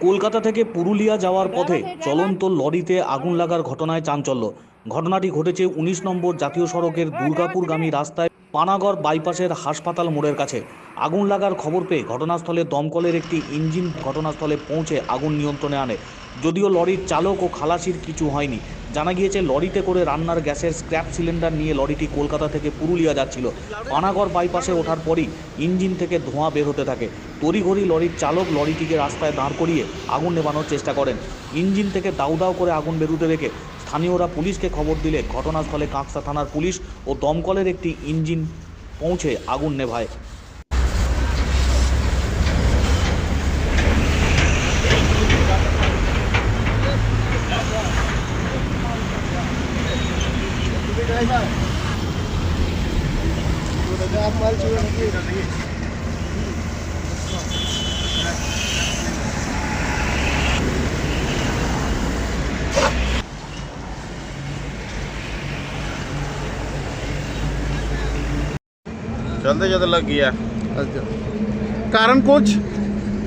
কলকাতা থেকে পুরুলিয়া যাওয়ার পথে চলন্ত লরিতে আগুন লাগার ঘটনায় চাঞ্চল্য। ঘটনাটি ঘটেছে উনিশ নম্বর জাতীয় সড়কের দুর্গাপুরগামী রাস্তায় পানাগড় বাইপাসের হাসপাতাল মোড়ের কাছে। আগুন লাগার খবর পেয়ে ঘটনাস্থলে দমকলের একটি ইঞ্জিন ঘটনাস্থলে পৌঁছে আগুন নিয়ন্ত্রণে আনে। যদিও লরির চালক ও খালাসির কিছু হয়নি। জানা গিয়েছে, লরিতে করে রান্নার গ্যাসের স্ক্র্যাপ সিলিন্ডার নিয়ে লরিটি কলকাতা থেকে পুরুলিয়া যাচ্ছিল। পানাগড় বাইপাসে ওঠার পরই ইঞ্জিন থেকে ধোঁয়া বের হতে থাকে। তড়িঘড়ি লরির চালক লরিটিকে রাস্তায় দাঁড় করিয়ে আগুন নেভানোর চেষ্টা করেন। ইঞ্জিন থেকে দাউ দাউ করে আগুন বেরুতে দেখে স্থানীয়রা পুলিশকে খবর দিলে ঘটনাস্থলে কাঁকসা থানার পুলিশ ও দমকলের একটি ইঞ্জিন পৌঁছে আগুন নেভায়। चलते चलते लग गया। अच्छा। कारण कुछ?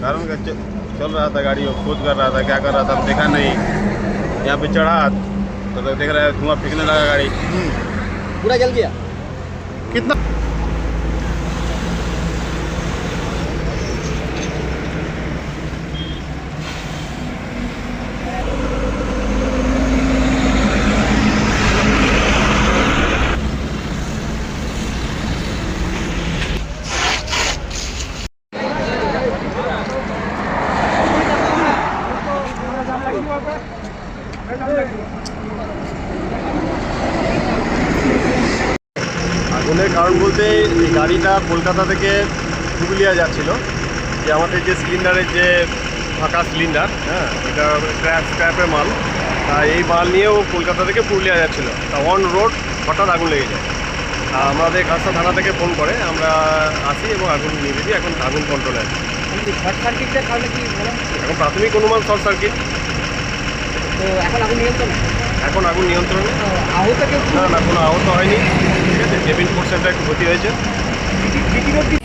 कारण का चल रहा था गाड़ी खोज कर रहा था क्या कर रहा था देखा नहीं। यहाँ पे चढ़ा तो तक देख रहा है धुआँ फेंकने लगा गाड़ी। पूरा जल गया। कितना আগুনের কারণ বলতে এই গাড়িটা কলকাতা থেকে পুরুলিয়া যাচ্ছিল। যে আমাদের যে সিলিন্ডারের যে ফাঁকা সিলিন্ডার হ্যাঁ এটা স্ক্র্যাপ স্ক্র্যাপের মাল তা এই মাল নিয়েও কলকাতা থেকে পুরুলিয়া যাচ্ছিল। তা অন রোড হঠাৎ আগুন লেগে যায়। তা আমাদের কাঁচা থানা থেকে ফোন করে আমরা আসি এবং আগুন নিয়ে দিই। এখন আগুন কন্ট্রোলে আছে। এখন প্রাথমিক অনুমান শর্ট সার্কিট তো এখন আগুন নিয়ন্ত্রণ? এখন আগুন নিয়ন্ত্রণে? আহত কেউ না না কোনো আহত হয়নি। ঠিক আছে কেবিন পোর্শনটা একটু ক্ষতি হয়েছে। রোড